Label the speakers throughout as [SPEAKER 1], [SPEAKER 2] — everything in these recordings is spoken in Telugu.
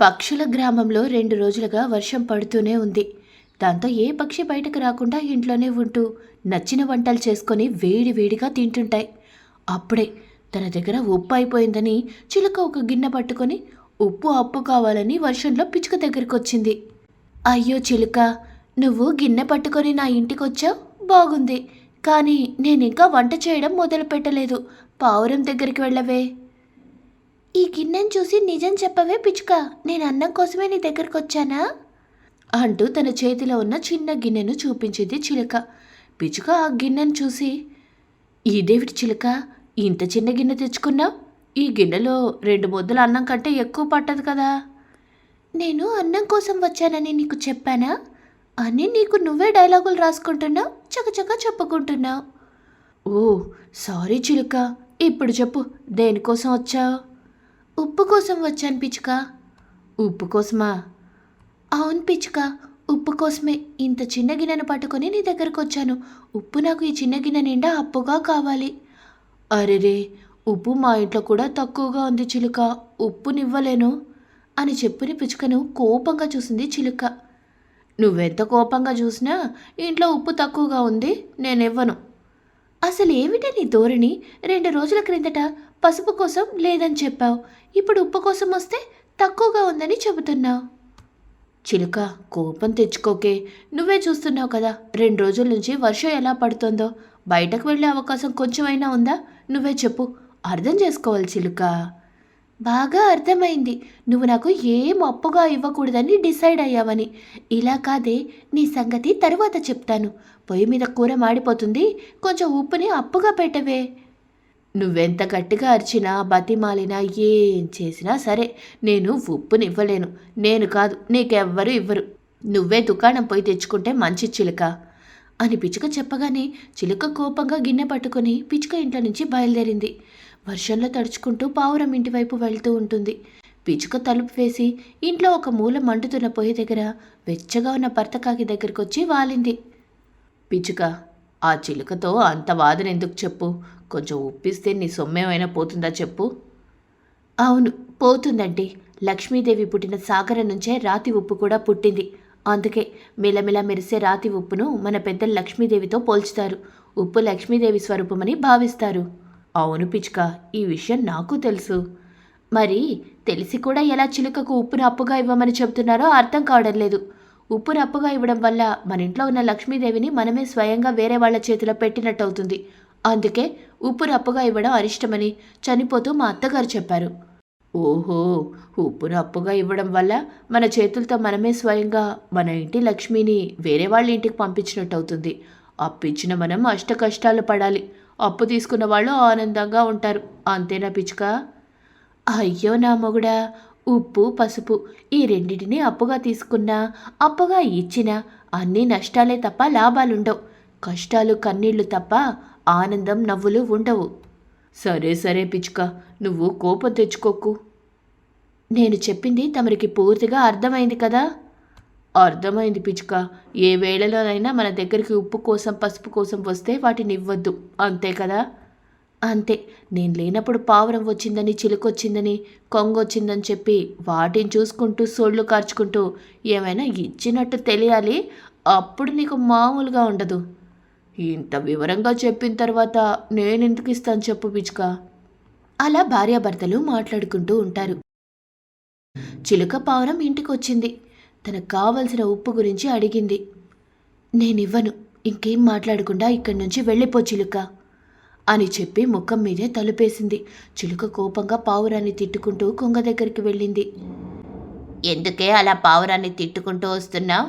[SPEAKER 1] పక్షుల గ్రామంలో రెండు రోజులుగా వర్షం పడుతూనే ఉంది. దాంతో ఏ పక్షి బయటకు రాకుండా ఇంట్లోనే ఉంటూ నచ్చిన వంటలు చేసుకొని వేడి వేడిగా తింటుంటాయి. అప్పుడే తన దగ్గర ఉప్పు అయిపోయిందని చిలుక ఒక గిన్నె పట్టుకొని ఉప్పు అప్పు కావాలని వర్షంలో పిచ్చుక దగ్గరికి వచ్చింది అయ్యో చిలుక నువ్వు గిన్నె పట్టుకొని నా ఇంటికి వచ్చావు బాగుంది. కానీ నేను ఇంకా వంట చేయడం మొదలు పెట్టలేదు పావురం దగ్గరికి వెళ్ళవే. ఈ గిన్నెను చూసి నిజం చెప్పవే పిచ్చుక. నేను అన్నం కోసమే నీ దగ్గరకు వచ్చానా? అంటూ తన చేతిలో ఉన్న చిన్న గిన్నెను చూపించింది చిలుక. పిచ్చుక ఆ గిన్నెను చూసి ఇదేవిటి చిలుక ఇంత చిన్న గిన్నె తెచ్చుకున్నావు? ఈ గిన్నెలో రెండు ముద్దల అన్నం కంటే ఎక్కువ పట్టదు కదా. నేను అన్నం కోసం వచ్చానని నీకు చెప్పానా? అని నీకు నువ్వే డైలాగులు రాసుకుంటున్నావు? చకచక చెప్పుకుంటున్నావు. ఓ సారీ చిలుక. ఇప్పుడు చెప్పు దేనికోసం వచ్చావు? ఉప్పు కోసం వచ్చాను పిచ్చుక. ఉప్పు కోసమా? అవును పిచ్చుక. ఉప్పు కోసమే ఇంత చిన్న గిన్నెను పట్టుకొని నీ దగ్గరకు వచ్చాను. ఉప్పు నాకు ఈ చిన్న గిన్నె నిండా అప్పుగా కావాలి. అరెరే ఉప్పు మా ఇంట్లో కూడా తక్కువగా ఉంది చిలుక. ఉప్పునివ్వలేను అని చెప్పిన పిచ్చుకను కోపంగా చూసింది చిలుక. నువ్వెంత కోపంగా చూసినా ఇంట్లో ఉప్పు తక్కువగా ఉంది నేనివ్వను. అసలు ఏమిటి నీ ధోరణి? రెండు రోజుల క్రిందట పసుపు కోసం లేదని చెప్పావు. ఇప్పుడు ఉప్పు కోసం వస్తే తక్కువగా ఉందని చెబుతున్నావు చిలుక కోపం తెచ్చుకోకే. నువ్వే చూస్తున్నావు కదా రెండు రోజుల నుంచి వర్షం ఎలా పడుతుందో? బయటకు వెళ్ళే అవకాశం కొంచెమైనా ఉందా? నువ్వే చెప్పు. అర్థం చేసుకోవాలి చిలుక. బాగా అర్థమైంది. నువ్వు నాకు ఏం అప్పుగా ఇవ్వకూడదని డిసైడ్ అయ్యావని. ఇలా కాదే నీ సంగతి తరువాత చెప్తాను. పొయ్యి మీద కూర మాడిపోతుంది కొంచెం ఉప్పుని అప్పుగా పెట్టవే. నువ్వెంత గట్టిగా అరిచినా బతిమాలినా ఏం చేసినా సరే నేను ఉప్పునివ్వలేను నేను కాదు నీకెవ్వరూ ఇవ్వరు. నువ్వే దుకాణం పోయి తెచ్చుకుంటే మంచి చిలుక అని పిచ్చుక చెప్పగానే చిలుక కోపంగా గిన్నె పట్టుకొని పిచ్చుక ఇంట్లో నుంచి బయలుదేరింది. వర్షంలో తడుచుకుంటూ పావురం ఇంటివైపు వెళ్తూ ఉంటుంది. పిచ్చుక తలుపు వేసి ఇంట్లో ఒక మూల మండుతున్న పొయ్యి దగ్గర వెచ్చగా ఉన్న భర్తకాకి దగ్గరికి వచ్చి వాలింది. పిచ్చుక ఆ చిలుకతో అంత వాదన ఎందుకు చెప్పు? కొంచెం ఉప్పిస్తే నీ సొమ్మేమైనా పోతుందా చెప్పు? అవును పోతుందండి లక్ష్మీదేవి పుట్టిన సాగరం నుంచే రాతి ఉప్పు కూడా పుట్టింది. అందుకే మిలమిల మెరిసే రాతి ఉప్పును మన పెద్ద లక్ష్మీదేవితో పోల్చుతారు. ఉప్పు లక్ష్మీదేవి స్వరూపమని భావిస్తారు. అవును పిచ్చుక ఈ విషయం నాకు తెలుసు. మరి తెలిసి కూడా ఎలా చిలుకకు ఉప్పును అప్పుగా ఇవ్వమని చెబుతున్నారో అర్థం కావడం లేదు. ఉప్పును అప్పుగా ఇవ్వడం వల్ల మన ఇంట్లో ఉన్న లక్ష్మీదేవిని మనమే స్వయంగా వేరే వాళ్ళ చేతిలో పెట్టినట్టు అవుతుంది అందుకే ఉప్పును అప్పుగా ఇవ్వడం అరిష్టమని చనిపోతూ మా అత్తగారు చెప్పారు. ఓహో! ఉప్పును అప్పుగా ఇవ్వడం వల్ల మన చేతులతో మనమే స్వయంగా మన ఇంటి లక్ష్మిని వేరే వాళ్ళ ఇంటికి పంపించినట్టు అవుతుంది అప్పించిన మనం అష్ట కష్టాలు పడాలి. అప్పు తీసుకున్న వాళ్ళు ఆనందంగా ఉంటారు. అంతేనా పిచ్చుక? అయ్యో నా మొగుడా ఉప్పు పసుపు ఈ రెండింటిని అప్పుగా తీసుకున్నా అప్పుగా ఇచ్చినా అన్నీ నష్టాలే తప్ప లాభాలుండవు. కష్టాలు కన్నీళ్ళు తప్ప ఆనందం నవ్వులు ఉండవు. సరే సరే పిచ్చుక నువ్వు కోపం తెచ్చుకోకు. నేను చెప్పింది తమరికి పూర్తిగా అర్థమైంది కదా? అర్థమైంది పిచ్చుక. ఏ వేళలోనైనా మన దగ్గరికి ఉప్పు కోసం పసుపు కోసం వస్తే వాటిని ఇవ్వద్దు. అంతే కదా? అంతే. నేను లేనప్పుడు పావురం వచ్చిందని చిలుకొచ్చిందని కొంగొచ్చిందని చెప్పి వాటిని చూసుకుంటూ సోళ్ళు కార్చుకుంటూ ఏమైనా ఇచ్చినట్టు తెలియాలి. అప్పుడు నీకు మామూలుగా ఉండదు. ఇంత వివరంగా చెప్పిన తర్వాత నేను ఎందుకు ఇస్తాను చెప్పు పిచ్చుక. అలా భార్యాభర్తలు మాట్లాడుకుంటూ ఉంటారు. చిలుక పావురం ఇంటికి వచ్చింది తనకు కావలసిన ఉప్పు గురించి అడిగింది. నేనివ్వను. ఇంకేం మాట్లాడకుండా ఇక్కడి నుంచి వెళ్ళిపో చిలుక అని చెప్పి ముఖం మీదే తలుపేసింది. చిలుక కోపంగా పావురాన్ని తిట్టుకుంటూ కొంగ దగ్గరికి వెళ్ళింది. ఎందుకే అలా పావురాన్ని తిట్టుకుంటూ వస్తున్నావు?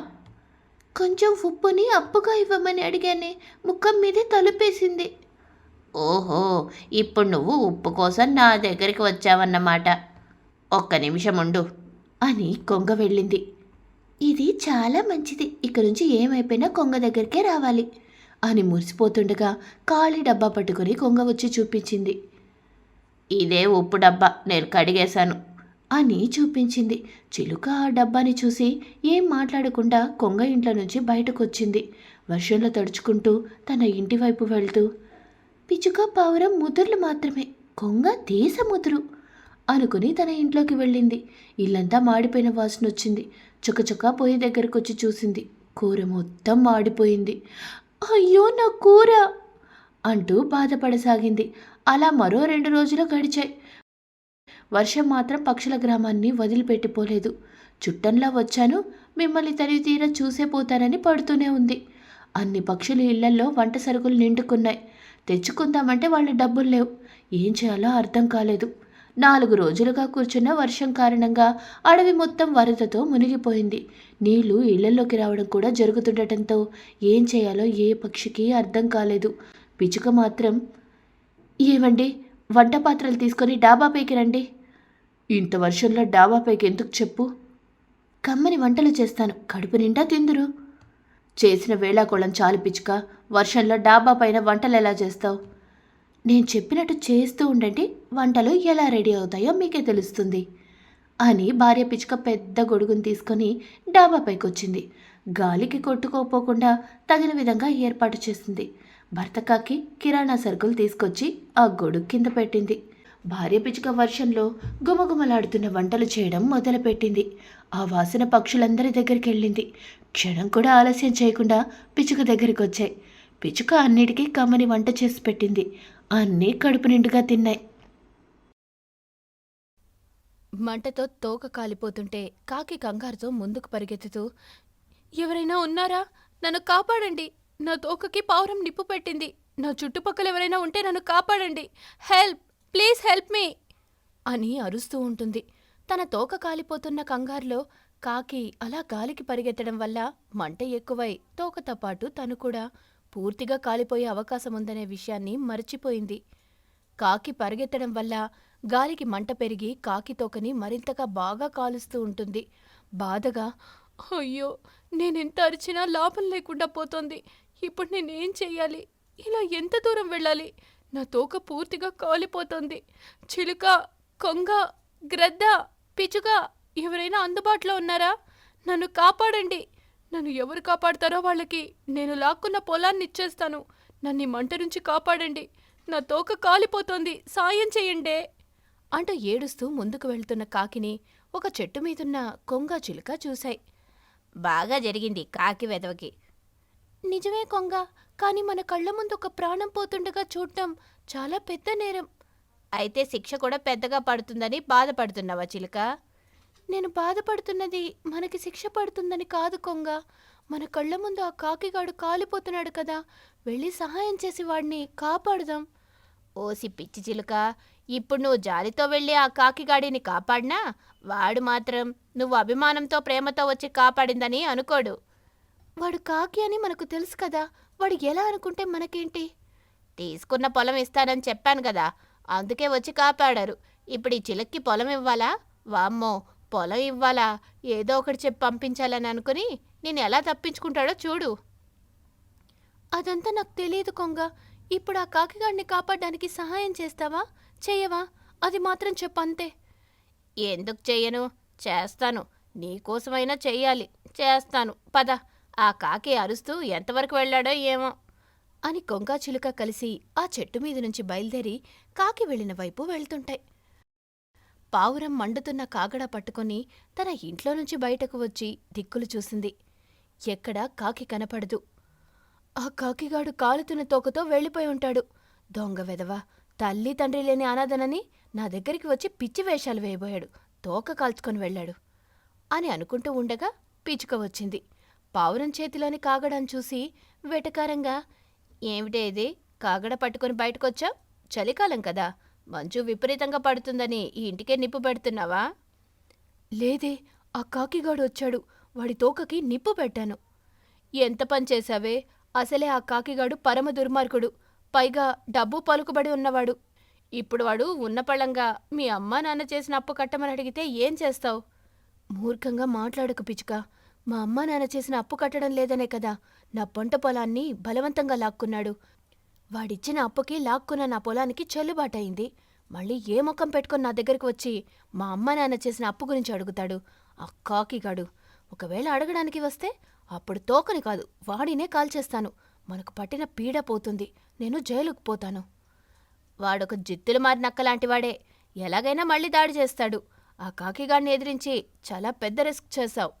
[SPEAKER 1] కొంచెం ఉప్పుని అప్పుగా ఇవ్వమని అడిగానే. ముఖం మీదే తలుపేసింది. ఓహో ఇప్పుడు నువ్వు ఉప్పు కోసం నా దగ్గరికి వచ్చావన్నమాట. ఒక్క నిమిషం ఉండు. అని కొంగ వెళ్ళింది. ఇది చాలా మంచిది. ఇక్కడ నుంచి ఏమైపోయినా కొంగ దగ్గరికే రావాలి. అని మురిసిపోతుండగా ఖాళీ డబ్బా పట్టుకొని కొంగ వచ్చి చూపించింది. ఇదే ఉప్పు డబ్బా నేను కడిగేశాను అని చూపించింది. చిలుక ఆ డబ్బాని చూసి ఏం మాట్లాడకుండా కొంగ ఇంట్లో నుంచి బయటకు వచ్చింది వర్షంలో తడుచుకుంటూ తన ఇంటి వైపు వెళ్తూ పిచ్చుక పావురం ముదుర్లు మాత్రమే. కొంగ దేశ ముదురు. అనుకుని తన ఇంట్లోకి వెళ్ళింది. ఇల్లంతా మాడిపోయిన వాసన వచ్చింది. చుకచుక పొయ్యి దగ్గరకు వచ్చి చూసింది. కూర మొత్తం మాడిపోయింది. అయ్యో నా కూర! అంటూ బాధపడసాగింది. అలా మరో రెండు రోజులు గడిచాయి. వర్షం మాత్రం పక్షుల గ్రామాన్ని వదిలిపెట్టిపోలేదు. చుట్టంలా వచ్చాను. మిమ్మల్ని తనివి తీరా చూసే పోతానని పడుతూనే ఉంది. అన్ని పక్షులు ఇళ్ళల్లో వంట సరుకులు నిండుకున్నాయి. తెచ్చుకుందామంటే వాళ్ళ డబ్బులు లేవు. ఏం చేయాలో అర్థం కాలేదు. నాలుగు రోజులుగా కూర్చున్న వర్షం కారణంగా అడవి మొత్తం వరదతో మునిగిపోయింది. నీళ్ళు ఇళ్ళలోకి రావడం కూడా జరుగుతుండటంతో ఏం చేయాలో ఏ పక్షికి అర్థం కాలేదు. పిచుక మాత్రం ఏమండి వంట పాత్రలు తీసుకొని డాబాపైకి రండి. ఇంత వర్షంలో డాబాపైకి ఎందుకు చెప్పు? కమ్మని వంటలు చేస్తాను కడుపు నిండా తిందురు. చేసిన వేళాకోళం చాలు పిచ్చుక వర్షంలో డాబా పైన వంటలు ఎలా చేస్తావు? నేను చెప్పినట్టు చేస్తూ ఉండండి వంటలు ఎలా రెడీ అవుతాయో మీకే తెలుస్తుంది అని భార్య పిచ్చుక పెద్ద గొడుగును తీసుకొని డాబాపైకి వచ్చింది గాలికి కొట్టుకోపోకుండా తగిన విధంగా ఏర్పాటు చేసింది. భర్త కాకి కిరాణా సరుకులు తీసుకొచ్చి ఆ గొడుగు కింద పెట్టింది. భార్య పిచ్చుక వర్షంలో గుమగుమలాడుతున్న వంటలు చేయడం మొదలుపెట్టింది. ఆ వాసన పక్షులందరి దగ్గరికి వెళ్ళింది. క్షణం కూడా ఆలస్యం చేయకుండా పిచ్చుక దగ్గరికి వచ్చాయి పిచ్చుక అన్నిటికీ కమ్మని వంట చేసి పెట్టింది. అన్నీ కడుపు నిండుగా తిన్నాయి.
[SPEAKER 2] మంటతో తోక కాలిపోతుంటే కాకి కంగారుతో ముందుకు పరిగెత్తుతూ ఎవరైనా ఉన్నారా? నన్ను కాపాడండి. నా తోకకి పావురం నిప్పు పెట్టింది. నా చుట్టుపక్కల ఎవరైనా ఉంటే నన్ను కాపాడండి. హెల్ప్! Please help me! అని అరుస్తూ ఉంటుంది. తన తోక కాలిపోతున్న కంగారులో కాకి అలా గాలికి పరిగెత్తడం వల్ల మంట ఎక్కువై తోకతో పాటు తను కూడా పూర్తిగా కాలిపోయే అవకాశం ఉందనే విషయాన్ని మర్చిపోయింది. కాకి పరిగెత్తడం వల్ల గాలికి మంట పెరిగి కాకి తోకని మరింతగా బాగా కాలుస్తూ ఉంటుంది. బాధగా అయ్యో నేనెంత అరిచినా లాభం లేకుండా పోతోంది. ఇప్పుడు నేనేం చెయ్యాలి? ఇలా ఎంత దూరం వెళ్ళాలి? నా తోక పూర్తిగా కాలిపోతోంది. చిలుక కొంగ గ్రద్ద పిచుక ఎవరైనా అందుబాటులో ఉన్నారా? నన్ను కాపాడండి. నన్ను ఎవరు కాపాడతారో వాళ్ళకి నేను లాక్కున్న పొలాన్ని ఇచ్చేస్తాను. నన్ను ఈ మంట నుంచి కాపాడండి. నా తోక కాలిపోతోంది. సాయం చేయండే. అంటూ ఏడుస్తూ ముందుకు వెళ్తున్న కాకిని ఒక చెట్టు మీదున్న కొంగ చిలుక చూశాయి. బాగా జరిగింది కాకి వెదవకి. నిజమే కొంగ కానీ మన కళ్ళ ముందు ఒక ప్రాణం పోతుండగా చూడటం చాలా పెద్ద నేరం. అయితే శిక్ష కూడా పెద్దగా పడుతుందని బాధపడుతున్నావా చిలుక? నేను బాధపడుతున్నది మనకి శిక్ష పడుతుందని కాదు కొంగ. మన కళ్ళ ముందు ఆ కాకిగాడు కాలిపోతున్నాడు కదా. వెళ్ళి సహాయం చేసి వాడిని కాపాడుదాం. ఓసి పిచ్చి చిలుక ఇప్పుడు నువ్వు జాలితో వెళ్ళి ఆ కాకిగాడిని కాపాడినా? వాడు మాత్రం నువ్వు అభిమానంతో ప్రేమతో వచ్చి కాపాడిందని అనుకోడు. వాడు కాకి అని మనకు తెలుసు కదా. వాడు ఎలా అనుకుంటే మనకేంటి? తీసుకున్న పొలం ఇస్తానని చెప్పాను కదా. అందుకే వచ్చి కాపాడారు. ఇప్పుడు ఈ చిలక్కి పొలం ఇవ్వాలా? వామ్మో పొలం ఇవ్వాలా? ఏదో ఒకటి చెప్పి పంపించాలని అనుకుని నేను ఎలా తప్పించుకుంటాడో చూడు. అదంతా నాకు తెలియదు కొంగ. ఇప్పుడు ఆ కాకిగాడిని కాపాడడానికి సహాయం చేస్తావా? చెయ్యవా? అది మాత్రం చెప్పంతే ఎందుకు చెయ్యను? చేస్తాను. నీకోసమైనా చెయ్యాలి. చేస్తాను. పద. ఆ కాకి అరుస్తూ ఎంతవరకు వెళ్ళాడో ఏమో. అని కొంగ చిలుక కలిసి ఆ చెట్టు మీద నుంచి బయలుదేరి కాకి వెళ్ళిన వైపు వెళ్తుంటాయి. పావురం మండుతున్న కాగడా పట్టుకొని తన ఇంట్లో నుంచి బయటకు వచ్చి దిక్కులు చూసింది. ఎక్కడా కాకి కనపడదు. ఆ కాకిగాడు కాలుతున్న తోకతో వెళ్ళిపోయి ఉంటాడు. దొంగ వెదవ తల్లి తండ్రి లేని అనాథనని నా దగ్గరికి వచ్చి పిచ్చి వేషాలు వేయబోయాడు. తోక కాల్చుకొని వెళ్ళాడు అని అనుకుంటూ ఉండగా పిచ్చుక వచ్చింది. పావురం చేతిలోని కాగడాన్ని చూసి వెటకారంగా ఏమిటే ఇది? కాగడ పట్టుకొని బయటకొచ్చా చలికాలం కదా. మంచు విపరీతంగా పడుతుందని ఈ ఇంటికే నిప్పు పెడుతున్నావా? లేదే ఆ కాకిగాడు వచ్చాడు. వాడి తోకకి నిప్పు పెట్టాను. ఎంత పని చేశావే? అసలే ఆ కాకిగాడు పరమ దుర్మార్గుడు. పైగా డబ్బు పలుకుబడి ఉన్నవాడు. ఇప్పుడు వాడు ఉన్నపళంగా మీ అమ్మా నాన్న చేసిన అప్పు కట్టమని అడిగితే ఏం చేస్తావు? మూర్ఖంగా మాట్లాడకు పిచ్చుక. మా అమ్మా నాన్న చేసిన అప్పు కట్టడం లేదనే కదా. నా పంట పొలాన్ని బలవంతంగా లాక్కున్నాడు. వాడిచ్చిన అప్పుకి లాక్కున్న నా పొలానికి చెల్లుబాటయింది. మళ్ళీ ఏ ముఖం పెట్టుకొని నా దగ్గరికి వచ్చి మా అమ్మ నాన్న చేసిన అప్పు గురించి అడుగుతాడు? ఆ కాకిగాడు ఒకవేళ అడగడానికి వస్తే అప్పుడు తోకని కాదు వాడినే కాల్చేస్తాను మనకు పట్టిన పీడ పోతుంది నేను జైలుకు పోతాను. వాడొక జిత్తులు మారి నక్కలాంటివాడే ఎలాగైనా మళ్ళీ దాడి చేస్తాడు. ఆ కాకిగాడిని ఎదిరించి చాలా పెద్ద రిస్క్ చేశావు.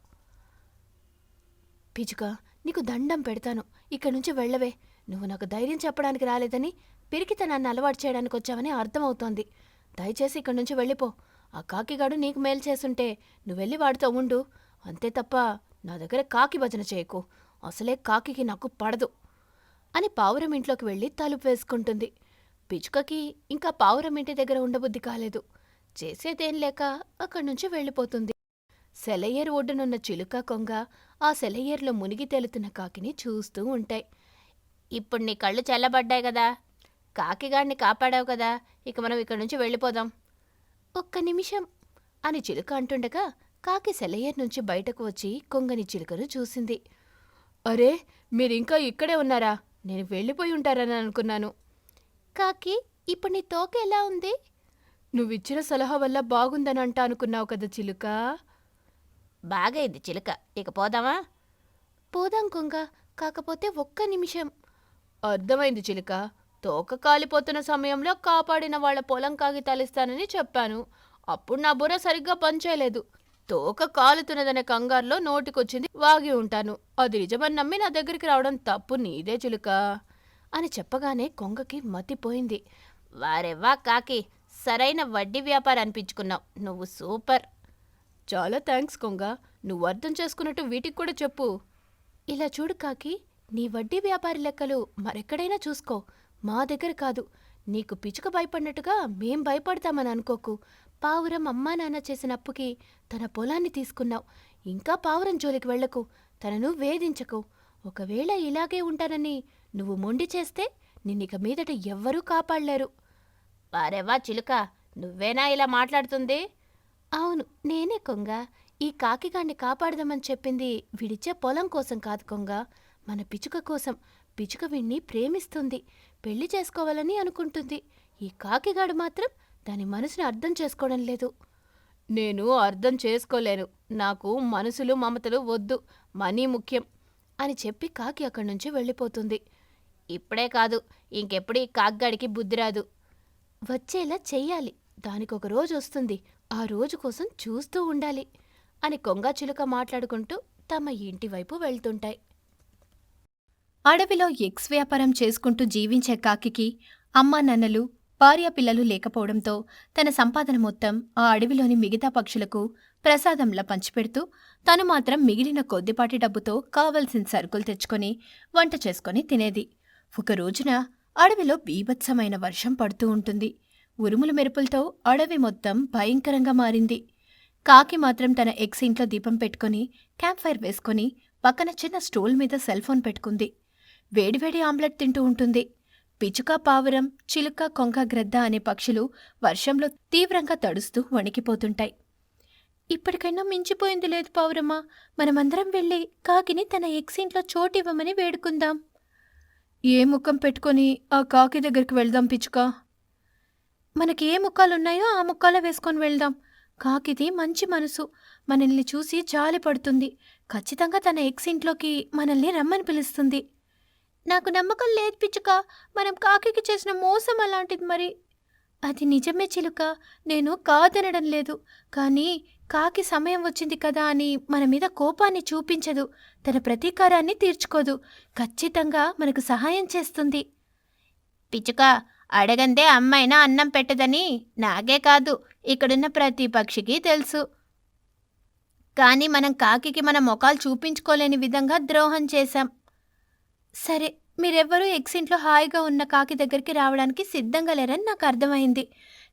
[SPEAKER 2] పిచుక నీకు దండం పెడతాను. ఇక్కడి నుంచి వెళ్ళవే. నువ్వు నాకు ధైర్యం చెప్పడానికి రాలేదని పిరికితనాన్ని అలవాటు చేయడానికి వచ్చావని అర్థమవుతోంది. దయచేసి ఇక్కడి నుంచి వెళ్ళిపో. ఆ కాకిగాడు నీకు మేలు చేసుంటే నువ్వెళ్ళి వాడితో ఉండు. అంతే తప్ప నా దగ్గర కాకి భజన చేయకు. అసలే కాకికి నాకు పడదు అని పావురం ఇంట్లోకి వెళ్ళి తలుపు వేసుకుంటుంది. పిచుకకి ఇంకా పావురం ఇంటి దగ్గర ఉండబుద్ధి కాలేదు. చేసేదేం లేక అక్కడి నుంచి వెళ్ళిపోతుంది. సెలయేరు ఒడ్డునున్న చిలుక కొంగ ఆ సెలయేరులో మునిగి తేలుతున్న కాకిని చూస్తూ ఉంటాయి. ఇప్పుడు నీ కళ్ళు చల్లబడ్డాయి కదా. కాకిగాడిని కాపాడావు కదా. ఇక మనం ఇక్కడి నుంచి వెళ్ళిపోదాం. ఒక్క నిమిషం అని చిలుక అంటుండగా కాకి సెలయర్ నుంచి బయటకు వచ్చి కొంగని చిలుకను చూసింది. అరే మీరింకా ఇక్కడే ఉన్నారా? నేను వెళ్ళిపోయి ఉంటారని అనుకున్నాను. కాకి ఇప్పుడు నీ తోక ఎలా ఉంది? నువ్విచ్చిన సలహా వల్ల బాగుందని అంట అనుకున్నావు కదా చిలుక. బాగైంది చిలుక. ఇక పోదామా? పోదాం కొంగ. కాకపోతే ఒక్క నిమిషం. అర్థమైంది చిలుక. తోక కాలిపోతున్న సమయంలో కాపాడిన వాళ్ళ పొలం కాగితాలిస్తానని చెప్పాను. అప్పుడు నా బుర్ర సరిగ్గా పనిచేయలేదు. తోక కాలుతున్నదనే కంగారులో నోటికొచ్చింది వాగి ఉంటాను. అది నిజమని నమ్మి నా దగ్గరికి రావడం తప్పు నీదే చిలుక అని చెప్పగానే కొంగకి మతిపోయింది. వారెవ్వా కాకి సరైన వడ్డీ వ్యాపారం అనిపించుకున్నావు. నువ్వు సూపర్. చాలా థ్యాంక్స్ కొంగ. నువ్వు అర్థం చేసుకున్నట్టు వీటికి కూడా చెప్పు. ఇలా చూడు కాకి నీ వడ్డీ వ్యాపారి లెక్కలు మరెక్కడైనా చూసుకో. మా దగ్గర కాదు. నీకు పిచుక భయపడినట్టుగా మేం భయపడతామని అనుకోకు. పావురం అమ్మా నాన్న చేసిన అప్పుకి తన పొలాన్ని తీసుకున్నావు. ఇంకా పావురం జోలికి వెళ్ళకు. తనను వేధించకు. ఒకవేళ ఇలాగే ఉంటానని నువ్వు మొండి చేస్తే నిన్నిక మీదట ఎవ్వరూ కాపాడలేరు. వారెవా చిలుక? నువ్వేనా ఇలా మాట్లాడుతుంది? అవును నేనే కొంగ. ఈ కాకిగాన్ని కాపాడదామని చెప్పింది వీడిచ్చే పొలం కోసం కాదు కొంగ. మన పిచుక కోసం పిచుక వీణ్ణి ప్రేమిస్తుంది. పెళ్ళి చేసుకోవాలని అనుకుంటుంది. ఈ కాకిగాడు మాత్రం దాని మనసుని అర్థం చేసుకోవడం లేదు. నేను అర్థం చేసుకోలేను. నాకు మనసులు మమతలు వద్దు. మనీ ముఖ్యం అని చెప్పి కాకి అక్కడి నుంచి వెళ్ళిపోతుంది. ఇప్పుడే కాదు. ఇంకెప్పుడు ఈ కాకిగాడికి బుద్ధి రాదు. వచ్చేలా చెయ్యాలి. దానికొక రోజు వస్తుంది. ఆ రోజు కోసం చూస్తూ ఉండాలి అని కొంగ చిలుక మాట్లాడుకుంటూ తమ ఇంటి వైపు వెళ్తుంటాయి.
[SPEAKER 3] అడవిలో ఎగ్స్ వ్యాపారం చేసుకుంటూ జీవించే కాకికి అమ్మా నన్నలు భార్య పిల్లలు లేకపోవడంతో తన సంపాదన మొత్తం ఆ అడవిలోని మిగతా పక్షులకు ప్రసాదంలా పంచిపెడుతూ తను మాత్రం మిగిలిన కొద్దిపాటి డబ్బుతో కావలసిన సరుకులు తెచ్చుకొని వంట చేసుకొని తినేది. ఒక రోజున అడవిలో బీభత్సమైన వర్షం పడుతూ ఉంటుంది. ఉరుముల మెరుపులతో అడవి మొత్తం భయంకరంగా మారింది. కాకి మాత్రం తన ఎక్స్ ఇంట్లో దీపం పెట్టుకొని క్యాంప్ ఫైర్ వేసుకొని పక్కన చిన్న స్టూల్ మీద సెల్ ఫోన్ పెట్టుకుంది. వేడివేడి ఆమ్లెట్ తింటూ ఉంటుంది. పిచుక పావురం చిలుక కొంక గ్రద్ద అనే పక్షులు వర్షంలో తీవ్రంగా తడుస్తూ వణికిపోతుంటాయి. ఇప్పటికైనా మించిపోయింది లేదు పావురమ్మా. మనమందరం వెళ్ళి కాకిని తన ఎక్స్ చోటివ్వమని వేడుకుందాం. ఏ ముఖం పెట్టుకొని ఆ కాకి దగ్గరికి వెళ్దాం పిచుక? మనకి ఏ ముఖాలున్నాయో ఆ ముఖాలే వేసుకొని వెళ్దాం. కాకిది మంచి మనసు. మనల్ని చూసి జాలి పడుతుంది. ఖచ్చితంగా తన ఎక్స్ ఇంట్లోకి మనల్ని రమ్మని పిలుస్తుంది. నాకు నమ్మకం లేదు పిచ్చుక. మనం కాకికి చేసిన మోసం అలాంటిది మరి. అది నిజమే చిలుక. నేను కాదనడం లేదు. కానీ కాకి సమయం వచ్చింది కదా అని మన మీద కోపాన్ని చూపించదు. తన ప్రతీకారాన్ని తీర్చుకోదు. ఖచ్చితంగా మనకు సహాయం చేస్తుంది. పిచ్చుక అడగందే అమ్మైనా అన్నం పెట్టదని నాగే కాదు. ఇక్కడున్న ప్రతి పక్షికి తెలుసు. కానీ మనం కాకికి మన మొఖాలు చూపించుకోలేని విధంగా ద్రోహం చేశాం. సరే మీరెవ్వరూ ఎక్సింట్లో హాయిగా ఉన్న కాకి దగ్గరికి రావడానికి సిద్ధంగా లేరని నాకు అర్థమైంది.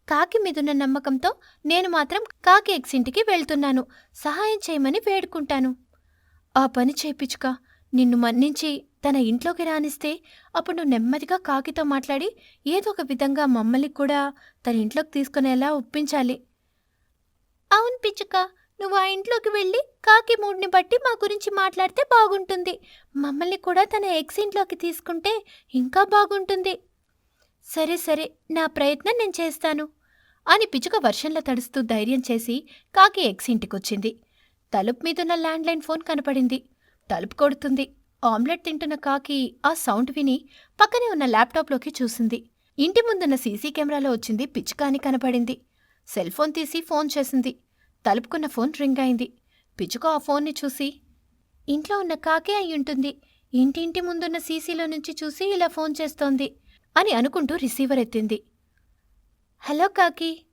[SPEAKER 3] కాకి మీదున్న నమ్మకంతో నేను మాత్రం కాకి ఎక్సింటికి వెళ్తున్నాను. సహాయం చేయమని వేడుకుంటాను. ఆ పని చేపించుక నిన్ను మన్నించి తన ఇంట్లోకి రానిస్తే అప్పుడు నువ్వు నెమ్మదిగా కాకితో మాట్లాడి ఏదో ఒక విధంగా మమ్మల్ని కూడా తన ఇంట్లోకి తీసుకునేలా ఒప్పించాలి. అవును పిచ్చుక. నువ్వు ఆ ఇంట్లోకి వెళ్ళి కాకి మూడ్ని బట్టి మా గురించి మాట్లాడితే బాగుంటుంది. మమ్మల్ని కూడా తన ఎక్స్ ఇంట్లోకి తీసుకుంటే ఇంకా బాగుంటుంది. సరే సరే నా ప్రయత్నం నేను చేస్తాను. అని పిచుక వర్షంలో తడుస్తూ ధైర్యం చేసి కాకి ఎక్స్ ఇంటికొచ్చింది. తలుపు మీదున్న ల్యాండ్లైన్ ఫోన్ కనపడింది. తలుపు కొడుతుంది. ఆమ్లెట్ తింటున్న కాకి ఆ సౌండ్ విని పక్కనే ఉన్న ల్యాప్టాప్లోకి చూసింది. ఇంటి ముందున్న సీసీ కెమెరాలో వచ్చింది పిచ్చుక అని కనపడింది. సెల్ ఫోన్ తీసి ఫోన్ చేసింది. తలుపుకున్న ఫోన్ రింగ్ అయింది. పిచ్చుక ఆ ఫోన్ని చూసి ఇంట్లో ఉన్న కాకే అయి ఉంటుంది. ఇంటింటి ముందున్న సీసీలో నుంచి చూసి ఇలా ఫోన్ చేస్తోంది అని అనుకుంటూ రిసీవర్ ఎత్తింది. హలో కాకి.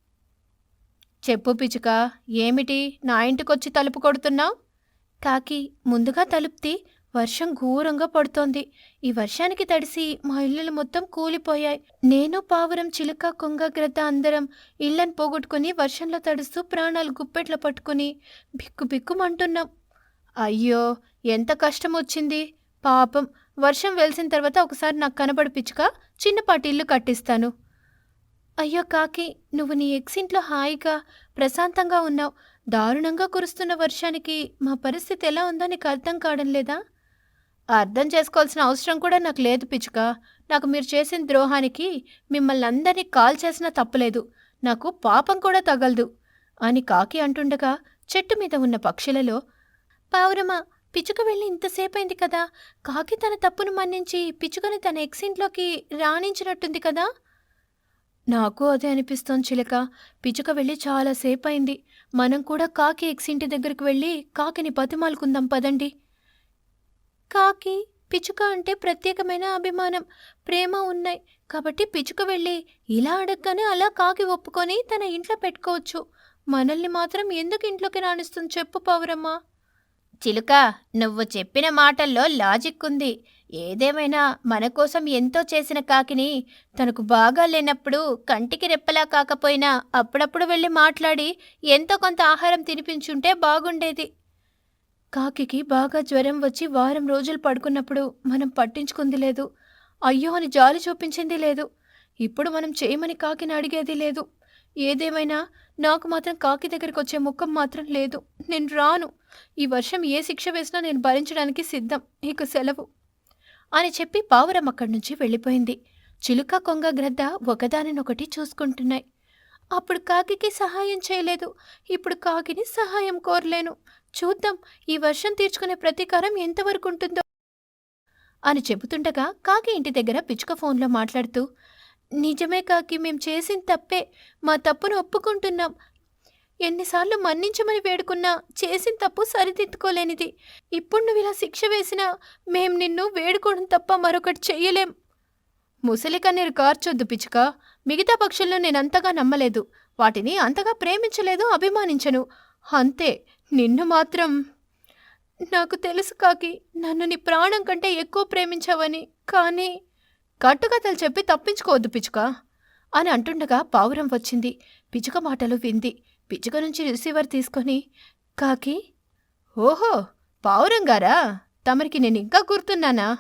[SPEAKER 3] చెప్పు పిచ్చుక ఏమిటి? నా ఇంటికొచ్చి తలుపు కొడుతున్నావు? కాకి ముందుగా తలుపుతి వర్షం ఘోరంగా పడుతోంది. ఈ వర్షానికి తడిసి మా ఇల్లులు మొత్తం కూలిపోయాయి. నేను పావురం చిలుక కొంగ గ్రద్ద అందరం ఇళ్ళని పోగొట్టుకుని వర్షంలో తడుస్తూ ప్రాణాలు గుప్పెట్లో పట్టుకుని బిక్కు బిక్కుమంటున్నాం. అయ్యో ఎంత కష్టం వచ్చింది పాపం వర్షం వెలిసిన తర్వాత ఒకసారి నాకు కనబడి పిచ్చుక చిన్నపాటి ఇల్లు కట్టిస్తాను. అయ్యో కాకి నువ్వు నీ ఎక్సింట్లో హాయిగా ప్రశాంతంగా ఉన్నావు. దారుణంగా కురుస్తున్న వర్షానికి మా పరిస్థితి ఎలా ఉందో నీకు అర్థం కావడం లేదా? అర్థం చేసుకోవాల్సిన అవసరం కూడా నాకు లేదు పిచ్చుక. నాకు మీరు చేసిన ద్రోహానికి మిమ్మల్ని అందరినీ కాల్ చేసినా తప్పులేదు. నాకు పాపం కూడా తగలదు అని కాకి అంటుండగా చెట్టు మీద ఉన్న పక్షులలో పావురమా పిచ్చుక వెళ్ళి ఇంతసేపైంది కదా? కాకి తన తప్పును మన్నించి పిచ్చుకని తన ఎక్సింట్లోకి రాణించినట్టుంది కదా? నాకు అదే అనిపిస్తోంది చిలక. పిచ్చుక వెళ్ళి చాలాసేపు అయింది మనం కూడా కాకి ఎక్సింటి దగ్గరికి వెళ్ళి కాకిని బతిమాలుకుందాం పదండి. కాకి పిచ్చుక అంటే ప్రత్యేకమైన అభిమానం. ప్రేమ ఉన్నాయి. కాబట్టి పిచ్చుక వెళ్ళి ఇలా అడగగానే అలా కాకి ఒప్పుకొని తన ఇంట్లో పెట్టుకోవచ్చు. మనల్ని మాత్రం ఎందుకు ఇంట్లోకి రాణిస్తుంది చెప్పు పౌరమ్మ. చిలుక నువ్వు చెప్పిన మాటల్లో లాజిక్ ఉంది. ఏదేమైనా మన కోసం ఎంతో చేసిన కాకిని తనకు బాగా లేనప్పుడు కంటికి రెప్పలా కాకపోయినా అప్పుడప్పుడు వెళ్ళి మాట్లాడి ఎంతో కొంత ఆహారం తినిపించుంటే బాగుండేది. కాకికి బాగా జ్వరం వచ్చి వారం రోజులు పడుకున్నప్పుడు మనం పట్టించుకుంది లేదు. అయ్యో అని జాలి చూపించింది లేదు. ఇప్పుడు మనం చేయమని కాకిని అడిగేది లేదు. ఏదేమైనా నాకు మాత్రం కాకి దగ్గరికి వచ్చే ముఖం మాత్రం లేదు. నేను రాను. ఈ వర్షం ఏ శిక్ష వేసినా నేను భరించడానికి సిద్ధం. నీకు సెలవు. అని చెప్పి పావురం అక్కడి నుంచి వెళ్ళిపోయింది. చిలుక కొంగ గ్రద్ద ఒకదానినొకటి చూసుకుంటున్నాయి. అప్పుడు కాకి సహాయం చేయలేదు. ఇప్పుడు కాకిని సహాయం కోరలేను. చూద్దాం ఈ వర్షం తీర్చుకునే ప్రతీకారం ఎంతవరకు ఉంటుందో అని చెబుతుండగా కాకి ఇంటి దగ్గర పిచ్చుక ఫోన్లో మాట్లాడుతూ నిజమే కాకి మేం చేసిన తప్పే. మా తప్పును ఒప్పుకుంటున్నాం. ఎన్నిసార్లు మన్నించమని వేడుకున్నా చేసిన తప్పు సరిదిద్దుకోలేనిది. ఇప్పుడు నువ్వు ఇలా శిక్ష వేసినా మేం నిన్ను వేడుకోవడం తప్ప మరొకటి చెయ్యలేం. ముసలి కన్నీరు కార్చొద్దు పిచ్చుక. మిగతా పక్షులను నేనంతగా నమ్మలేదు. వాటిని అంతగా ప్రేమించలేదు అభిమానించను. అంతే. నిన్ను మాత్రం నాకు తెలుసు కాకి నన్ను నీ ప్రాణం కంటే ఎక్కువ ప్రేమించావని కానీ కట్టుకథలు చెప్పి తప్పించుకోవద్దు పిచ్చుక అని అంటుండగా పావురం వచ్చింది. పిచ్చుక మాటలు వింది. పిచ్చుక నుంచి రిసీవర్ తీసుకొని కాకి ఓహో పావురం గారా? తమరికి నేను ఇంకా గుర్తున్నానా?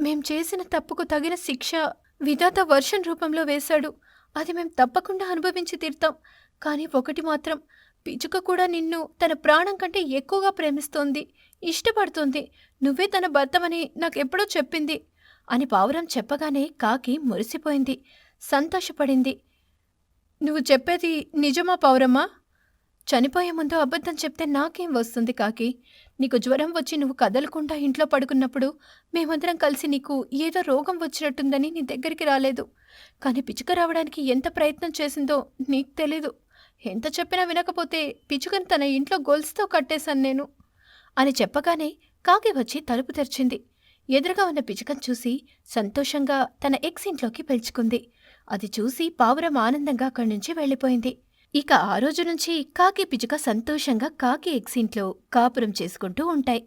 [SPEAKER 3] మేం చేసిన తప్పుకు తగిన శిక్ష విధాత వర్షన్ రూపంలో వేశాడు. అది మేం తప్పకుండా అనుభవించి తీరుతాం. కానీ ఒకటి మాత్రం పిచ్చుక కూడా నిన్ను తన ప్రాణం కంటే ఎక్కువగా ప్రేమిస్తోంది ఇష్టపడుతోంది. నువ్వే తన భర్తమని నాకెప్పుడో చెప్పింది అని పావురం చెప్పగానే కాకి మురిసిపోయింది సంతోషపడింది. నువ్వు చెప్పేది నిజమా పౌరమ్మా చనిపోయే ముందు అబద్ధం చెప్తే నాకేం వస్తుంది కాకి? నీకు జ్వరం వచ్చి నువ్వు కదలకుండా ఇంట్లో పడుకున్నప్పుడు మేమందరం కలిసి నీకు ఏదో రోగం వచ్చినట్టుందని నీ దగ్గరికి రాలేదు. కానీ పిచ్చుక రావడానికి ఎంత ప్రయత్నం చేసిందో నీకు తెలీదు. ఎంత చెప్పినా వినకపోతే పిచ్చుకని తన ఇంట్లో గొలుసుతో కట్టేశాను నేను అని చెప్పగానే కాకి వచ్చి తలుపు తెరిచింది. ఎదురుగా ఉన్న పిచ్చుకను చూసి సంతోషంగా తన ఎక్స్ ఇంట్లోకి పిలుచుకుంది. అది చూసి పావురం ఆనందంగా అక్కడి నుంచి వెళ్ళిపోయింది. ఇక ఆ రోజు నుంచి కాకి పిచ్చుక సంతోషంగా కాకి ఎక్స్ ఇంట్లో కాపురం చేసుకుంటూ ఉంటాయి.